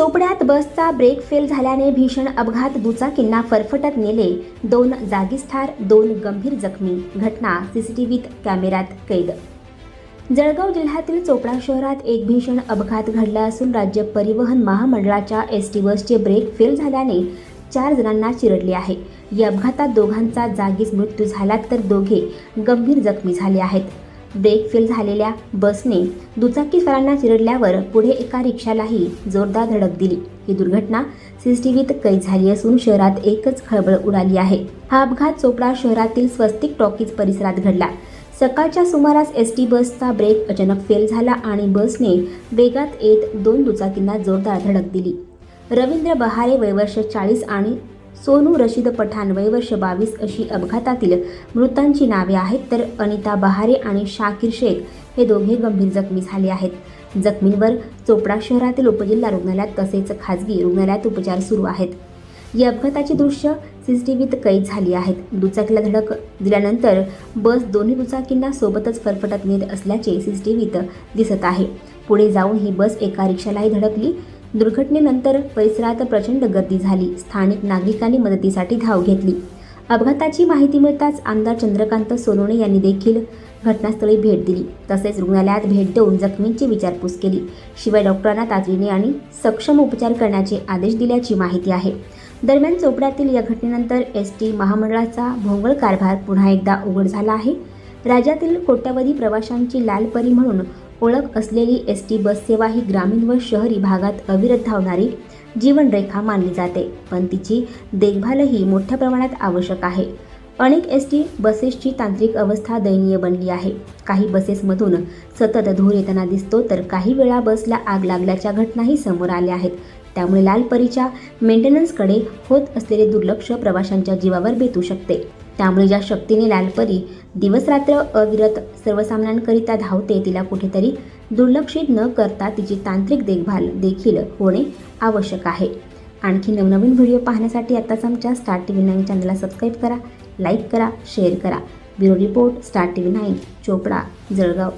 चोपड्यात बसचा break fail झाल्याने भीषण अपघात दुचाकींना फरफटत नेले दोन जागीच ठार दोन गंभीर जखमी. घटना सीसीटीव्हीत कॅमेऱ्यात कैद. जळगाव जिल्ह्यातील चोपडा शहरात एक भीषण अपघात घडला असून राज्य परिवहन महामंडळाच्या एस टी बसचे ब्रेक फेल झाल्याने चार जणांना चिरडले आहे. या अपघातात दोघांचा जागीच मृत्यू झाला तर दोघे गंभीर जखमी झाले आहेत. ब्रेक फेल झालेल्या बसने दुचाकीस्वारांना चिरडल्यावर पुढे एका रिक्षालाही जोरदार धडक दिली. ही दुर्घटना सीसीटीव्हीत कैद झाली असून शहरात एकच खळबळ उडाली आहे. हा अपघात चोपडा शहरातील स्वस्तिक टॉकीज परिसरात घडला. सकाळच्या सुमारास एस टी बसचा ब्रेक अचानक फेल झाला आणि बसने वेगात येत दोन दुचाकींना जोरदार धडक दिली. रवींद्र बहारे वयवर्ष चाळीस आणि सोनू रशीद पठाण वयवर्ष बावीस अशी अपघातातील मृतांची नावे आहेत तर अनिता बहारे आणि शाकिर शेख हे दोघे गंभीर जखमी झाले आहेत. जखमींवर चोपडा शहरातील उपजिल्हा रुग्णालयात तसेच खाजगी रुग्णालयात उपचार सुरू आहेत. या अपघाताची दृश्य सीसीटीव्हीत कैद झाली आहेत. दुचाकीला धडक दिल्यानंतर बस दोन्ही दुचाकींना सोबतच फरफटत नेत असल्याचे सीसीटीव्हीत दिसत आहे. पुढे जाऊन ही बस एका रिक्षालाही धडकली. दुर्घटनेनंतर परिसरात प्रचंड गर्दी झाली. स्थानिक नागरिकांनी मदतीसाठी धाव घेतली. अपघाताची माहिती मिळताच आमदार चंद्रकांत सोनवणे यांनी देखील घटनास्थळी भेट दिली. तसेच रुग्णालयात भेट देऊन जखमींची विचारपूस केली. शिवाय डॉक्टरांना तातडीने आणि सक्षम उपचार करण्याचे आदेश दिल्याची माहिती आहे. दरम्यान चोपड्यातील या घटनेनंतर एस टी महामंडळाचा भोंगळ कारभार पुन्हा एकदा उघड झाला आहे. राज्यातील कोट्यवधी प्रवाशांची लालपरी म्हणून ओळख असलेली एस टी बस सेवा ही ग्रामीण व शहरी भागात अविरत धावणारी जीवनरेखा मानली जाते. पण तिची देखभालही मोठ्या प्रमाणात आवश्यक आहे. अनेक एस टी बसेसची तांत्रिक अवस्था दयनीय बनली आहे. काही बसेसमधून सतत धूर येताना दिसतो तर काही वेळा बसला आग लागल्याच्या घटनाही समोर आल्या आहेत. त्यामुळे लालपरीच्या मेंटेनन्सकडे होत असलेले दुर्लक्ष प्रवाशांच्या जीवावर बेतू शकते. त्यामुळे ज्या शक्तीने लालपरी दिवसरात्र अविरत सर्वसामान्यांकरिता धावते तिला कुठेतरी दुर्लक्षित न करता तिची तांत्रिक देखभाल देखील होणे आवश्यक आहे. आणखी नवनवीन व्हिडिओ पाहण्यासाठी आत्ताच आमच्या स्टार टी व्ही नाईन चॅनलला सबस्क्राईब करा लाईक करा शेअर करा. Bureau report star T V nine Chopda Jalgaon.